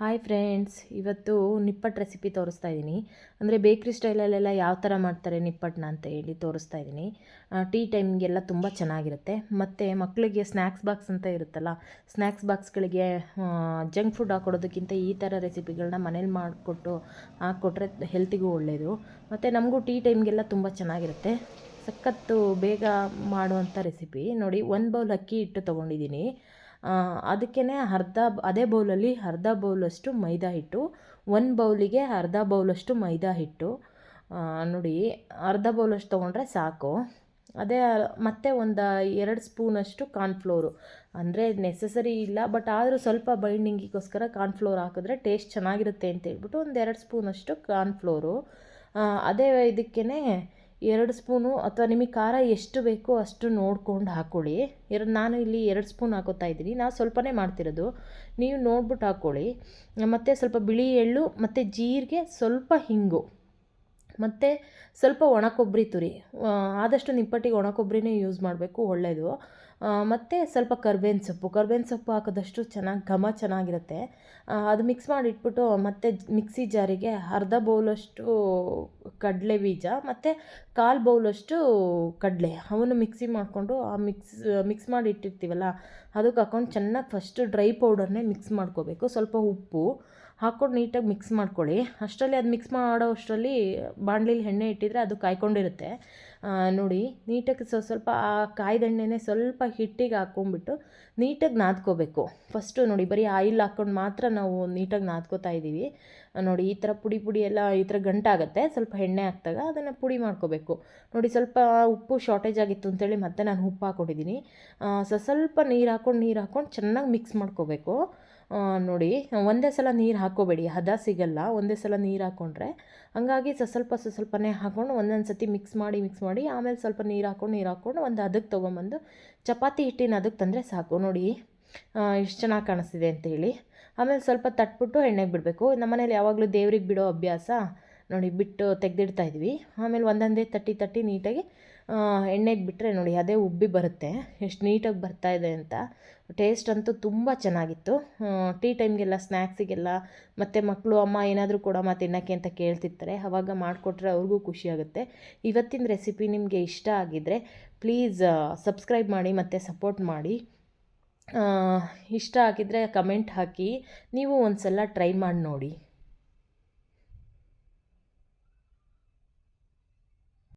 Hi friends ಇವತ್ತು ನಿಪ್ಪಟ್ಟು recipe ತೋರಿಸ್ತಾ ಇದ್ದೀನಿ. ಅಂದರೆ ಬೇಕ್ರಿ ಸ್ಟೈಲಲ್ಲೆಲ್ಲ ಯಾವ ಥರ ಮಾಡ್ತಾರೆ ನಿಪ್ಪಟ್ಟನ್ನ ಅಂತ ಹೇಳಿ ತೋರಿಸ್ತಾ ಇದ್ದೀನಿ. ಟೀ ಟೈಮ್ಗೆಲ್ಲ ತುಂಬ ಚೆನ್ನಾಗಿರುತ್ತೆ. ಮತ್ತು ಮಕ್ಕಳಿಗೆ ಸ್ನ್ಯಾಕ್ಸ್ ಬಾಕ್ಸ್ ಅಂತ ಇರುತ್ತಲ್ಲ ಸ್ನ್ಯಾಕ್ಸ್ ಬಾಕ್ಸ್ಗಳಿಗೆ ಜಂಕ್ ಫುಡ್ ಹಾಕೊಡೋದಕ್ಕಿಂತ ಈ ಥರ ರೆಸಿಪಿಗಳನ್ನ ಮನೇಲಿ ಮಾಡಿಕೊಟ್ಟು ಹಾಕ್ಕೊಟ್ರೆ ಹೆಲ್ತಿಗೂ ಒಳ್ಳೆಯದು ಮತ್ತು ನಮಗೂ ಟೀ ಟೈಮ್ಗೆಲ್ಲ ತುಂಬ ಚೆನ್ನಾಗಿರುತ್ತೆ. ಸಖತ್ತು ಬೇಗ ಮಾಡುವಂಥ ರೆಸಿಪಿ ನೋಡಿ, ಒಂದು ಬೌಲ್ ಅಕ್ಕಿ ಹಿಟ್ಟು ತೊಗೊಂಡಿದ್ದೀನಿ. ಅದಕ್ಕೇ ಅರ್ಧ ಅದೇ ಬೌಲಲ್ಲಿ ಅರ್ಧ ಬೌಲಷ್ಟು ಮೈದಾ ಹಿಟ್ಟು, ಒಂದು ಬೌಲಿಗೆ ಅರ್ಧ ಬೌಲಷ್ಟು ಮೈದಾ ಹಿಟ್ಟು. ನೋಡಿ, ಅರ್ಧ ಬೌಲಷ್ಟು ತೊಗೊಂಡ್ರೆ ಸಾಕು. ಅದೇ, ಮತ್ತೆ ಒಂದು ಎರಡು ಸ್ಪೂನಷ್ಟು ಕಾರ್ನ್ಫ್ಲೋರು. ಅಂದರೆ ನೆಸಸರಿ ಇಲ್ಲ ಬಟ್ ಆದರೂ ಸ್ವಲ್ಪ ಬೈಂಡಿಂಗಿಗೋಸ್ಕರ ಕಾರ್ನ್ಫ್ಲೋರ್ ಹಾಕಿದ್ರೆ ಟೇಸ್ಟ್ ಚೆನ್ನಾಗಿರುತ್ತೆ ಅಂತ ಹೇಳ್ಬಿಟ್ಟು ಒಂದು ಎರಡು ಸ್ಪೂನಷ್ಟು ಕಾರ್ನ್ಫ್ಲೋರು. ಅದೇ ಇದಕ್ಕೇ ಎರಡು ಸ್ಪೂನು ಅಥವಾ ನಿಮಗೆ ಖಾರ ಎಷ್ಟು ಬೇಕೋ ಅಷ್ಟು ನೋಡ್ಕೊಂಡು ಹಾಕ್ಕೊಳ್ಳಿ. ಎರಡು ನಾನು ಇಲ್ಲಿ ಎರಡು ಸ್ಪೂನ್ ಹಾಕೋತಾ ಇದ್ದೀನಿ. ನಾವು ಸ್ವಲ್ಪನೇ ಮಾಡ್ತಿರೋದು. ನೀವು ನೋಡ್ಬಿಟ್ಟು ಹಾಕ್ಕೊಳ್ಳಿ. ಮತ್ತು ಸ್ವಲ್ಪ ಬಿಳಿ ಎಳ್ಳು, ಮತ್ತು ಜೀರಿಗೆ, ಸ್ವಲ್ಪ ಹಿಂಗು, ಮತ್ತು ಸ್ವಲ್ಪ ಒಣ ಕೊಬ್ಬರಿ ತುರಿ ಆದಷ್ಟು ನಿಪ್ಪಟ್ಟಿಗೆ ಒಣ ಕೊಬ್ಬರಿನೇ ಯೂಸ್ ಮಾಡಬೇಕು ಒಳ್ಳೆಯದು ಮತ್ತು ಸ್ವಲ್ಪ ಕರ್ಬೇವಿನ ಸೊಪ್ಪು. ಕರ್ಬೇವಿನ ಸೊಪ್ಪು ಹಾಕಿದಷ್ಟು ಚೆನ್ನಾಗಿ, ಘಮ ಚೆನ್ನಾಗಿರುತ್ತೆ. ಅದು ಮಿಕ್ಸ್ ಮಾಡಿ ಇಟ್ಬಿಟ್ಟು ಮತ್ತು ಮಿಕ್ಸಿ ಜಾರಿಗೆ ಅರ್ಧ ಬೌಲಷ್ಟು ಕಡಲೆ ಬೀಜ ಮತ್ತು ಕಾಲು ಬೌಲಷ್ಟು ಕಡಲೆ, ಅವನ್ನು ಮಿಕ್ಸಿ ಮಾಡಿಕೊಂಡು ಆ ಮಿಕ್ಸ್ ಮಿಕ್ಸ್ ಮಾಡಿ ಇಟ್ಟಿರ್ತೀವಲ್ಲ, ಅದಕ್ಕೆ ಹಾಕ್ಕೊಂಡು ಚೆನ್ನಾಗಿ ಫಸ್ಟು ಡ್ರೈ ಪೌಡರ್ನೇ ಮಿಕ್ಸ್ ಮಾಡ್ಕೋಬೇಕು. ಸ್ವಲ್ಪ ಉಪ್ಪು ಹಾಕ್ಕೊಂಡು ನೀಟಾಗಿ ಮಿಕ್ಸ್ ಮಾಡ್ಕೊಳ್ಳಿ. ಅಷ್ಟರಲ್ಲಿ ಅದು ಮಿಕ್ಸ್ ಮಾಡೋ ಅಷ್ಟರಲ್ಲಿ ಬಾಣಲಿಲಿ ಎಣ್ಣೆ ಇಟ್ಟಿದ್ರೆ ಅದು ಕಾಯ್ಕೊಂಡಿರುತ್ತೆ. ನೋಡಿ, ನೀಟಾಗಿ ಸ್ವ ಸ್ವಲ್ಪ ಆ ಕಾಯ್ದ ಎಣ್ಣೆನೇ ಸ್ವಲ್ಪ ಹಿಟ್ಟಿಗೆ ಹಾಕ್ಕೊಂಡ್ಬಿಟ್ಟು ನೀಟಾಗಿ ನಾದ್ಕೋಬೇಕು. ಫಸ್ಟು ನೋಡಿ, ಬರೀ ಆಯಿಲ್ ಹಾಕ್ಕೊಂಡು ಮಾತ್ರ ನಾವು ನೀಟಾಗಿ ನಾದ್ಕೋತಾ ಇದ್ದೀವಿ. ನೋಡಿ, ಈ ಥರ ಪುಡಿ ಪುಡಿ ಎಲ್ಲ ಈ ಥರ ಗಂಟಾಗುತ್ತೆ. ಸ್ವಲ್ಪ ಎಣ್ಣೆ ಹಾಕಿದಾಗ ಅದನ್ನು ಪುಡಿ ಮಾಡ್ಕೋಬೇಕು. ನೋಡಿ, ಸ್ವಲ್ಪ ಉಪ್ಪು ಶಾರ್ಟೇಜ್ ಆಗಿತ್ತು ಅಂತೇಳಿ ಮತ್ತೆ ನಾನು ಉಪ್ಪು ಹಾಕ್ಕೊಂಡಿದ್ದೀನಿ. ಸ್ವಲ್ಪ ನೀರು ಹಾಕ್ಕೊಂಡು ನೀರು ಹಾಕ್ಕೊಂಡು ಚೆನ್ನಾಗಿ ಮಿಕ್ಸ್ ಮಾಡ್ಕೋಬೇಕು. ನೋಡಿ, ಒಂದೇ ಸಲ ನೀರು ಹಾಕೋಬೇಡಿ ಹದ ಸಿಗಲ್ಲ ಒಂದೇ ಸಲ ನೀರು ಹಾಕ್ಕೊಂಡ್ರೆ ಹಂಗಾಗಿ ಸ್ವಲ್ಪ ಸ್ವಲ್ಪನೇ ಹಾಕ್ಕೊಂಡು ಒಂದೊಂದು ಸತಿ ಮಿಕ್ಸ್ ಮಾಡಿ ಮಿಕ್ಸ್ ಮಾಡಿ, ಆಮೇಲೆ ಸ್ವಲ್ಪ ನೀರು ಹಾಕ್ಕೊಂಡು ನೀರು ಹಾಕ್ಕೊಂಡು ಒಂದು ಅದಕ್ಕೆ ತೊಗೊಂಬಂದು ಚಪಾತಿ ಹಿಟ್ಟಿನ ಅದಕ್ಕೆ ತಂದರೆ ಸಾಕು. ನೋಡಿ ಎಷ್ಟು ಚೆನ್ನಾಗಿ ಕಾಣಿಸ್ತಿದೆ ಅಂತೇಳಿ ಆಮೇಲೆ ಸ್ವಲ್ಪ ತಟ್ಬಿಟ್ಟು ಎಣ್ಣೆಗೆ ಬಿಡಬೇಕು. ನಮ್ಮನೇಲಿ ಯಾವಾಗಲೂ ದೇವ್ರಿಗೆ ಬಿಡೋ ಅಭ್ಯಾಸ, ನೋಡಿ, ಬಿಟ್ಟು ತೆಗೆದಿಡ್ತಾ ಇದ್ವಿ. ಆಮೇಲೆ ಒಂದೊಂದೇ ತಟ್ಟಿ ತಟ್ಟಿ ನೀಟಾಗಿ ಎಣ್ಣೆಗೆ ಬಿಟ್ಟರೆ ನೋಡಿ, ಅದೇ ಉಬ್ಬಿ ಬರುತ್ತೆ. ಎಷ್ಟು ನೀಟಾಗಿ ಬರ್ತಾ ಇದೆ ಅಂತ. ಟೇಸ್ಟ್ ಅಂತೂ ತುಂಬ ಚೆನ್ನಾಗಿತ್ತು. ಟೀ ಟೈಮ್ಗೆಲ್ಲ ಸ್ನ್ಯಾಕ್ಸಿಗೆಲ್ಲ ಮತ್ತು ಮಕ್ಕಳು ಅಮ್ಮ ಏನಾದರೂ ಕೊಡಮ್ಮ ತಿನ್ನೋಕ್ಕೆ ಅಂತ ಕೇಳ್ತಿರ್ತಾರೆ. ಆವಾಗ ಮಾಡಿಕೊಟ್ರೆ ಅವ್ರಿಗೂ ಖುಷಿಯಾಗುತ್ತೆ ಇವತ್ತಿನ ರೆಸಿಪಿ ನಿಮಗೆ ಇಷ್ಟ ಆಗಿದ್ದರೆ ಪ್ಲೀಸ್ ಸಬ್ಸ್ಕ್ರೈಬ್ ಮಾಡಿ ಮತ್ತು ಸಪೋರ್ಟ್ ಮಾಡಿ. ಇಷ್ಟ ಆಗಿದ್ದರೆ ಕಮೆಂಟ್ ಹಾಕಿ. ನೀವು ಒಂದು ಸಲ ಟ್ರೈ ಮಾಡಿ ನೋಡಿ.